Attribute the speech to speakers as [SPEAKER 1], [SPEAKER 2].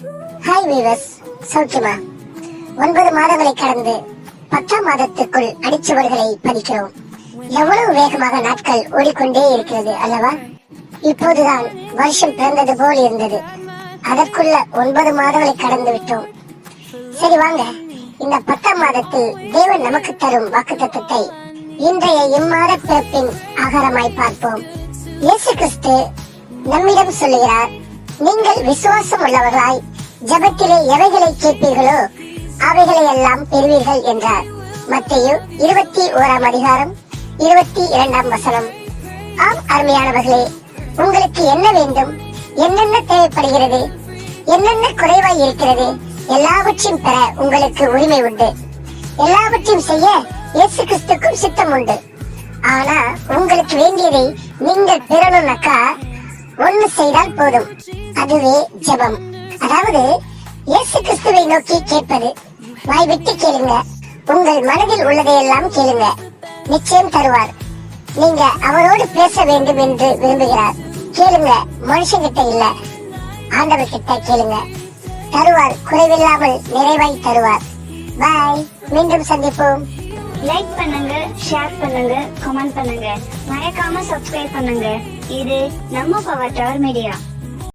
[SPEAKER 1] Hi viewers சௌக்கியமா? ஒன்பது மாதங்களை கடந்து பத்தாம் மாதத்துக்குள் அடிச்சுவடுகளை பதிக்கிறோம். எவ்வளவு வேகமாக நாட்கள் ஓடிக்கொண்டே இருக்கிறது அல்லவா? இப்போதுதான் வருஷம் பிறந்தது போல் இருந்தது. அதற்குள்ள ஒன்பது மாதங்களை கடந்து விட்டோம். சரி வாங்க. இந்த பத்தாம் மாதத்தில் தேவன் நமக்கு தரும் வாக்கு தத்துவத்தை இன்றைய இம்மாத பிறப்பின் ஆகாரமாய் பார்ப்போம். இயேசு கிறிஸ்து நம்மிடம் சொல்லுகிறார் நீங்கள் விசுவாசம் உள்ளவர்களாய் ஜபத்திலே எவைகளை கேட்பீர்களோ அவைகளை எல்லாம் பெறுவீர்கள் என்றார். மத்தேயு இருபத்தி ஓராம் அதிகாரம் இருபத்தி இரண்டாம் வசனம். ஆம் அருமையானவர்களே உங்களுக்கு என்ன வேண்டும்? என்னென்ன தேவைப்படுகிறது? என்னென்ன குறைவாய் இருக்கிறது? எல்லாவற்றையும் பெற உங்களுக்கு உரிமை உண்டு. எல்லாவற்றையும் செய்ய இயேசு கிறிஸ்துக்கும் சித்தம் உண்டு. ஆனா உங்களுக்கு வேண்டியதை நீங்கள் பெறணும்னாக்கா ஒண்ணு செய்தால் போதும். அதுவே ஜெபம். அதாவது இயேசு கிறிஸ்துவை நோக்கி கேட்பது. வாய் விட்டு கேளுங்க. உங்கள் மனதில் உள்ளதையெல்லாம் கேளுங்க. நிச்சயம் தருவார். நீங்க அவரோடு பேச வேண்டும் என்று விரும்புகிறார். கேளுங்க. மனுஷங்கிட்ட இல்ல. ஆண்டவர் கிட்ட கேளுங்க. தருவார். குறைவில்லாமல் நிறைவாய் தருவார். பாய் மீண்டும் சந்திப்போம்.
[SPEAKER 2] லைக் பண்ணுங்க ஷேர் பண்ணுங்க கமெண்ட் பண்ணுங்க. மறக்காம சப்ஸ்கிரைப் பண்ணுங்க. இது நம்ம பவர் டவர் மீடியா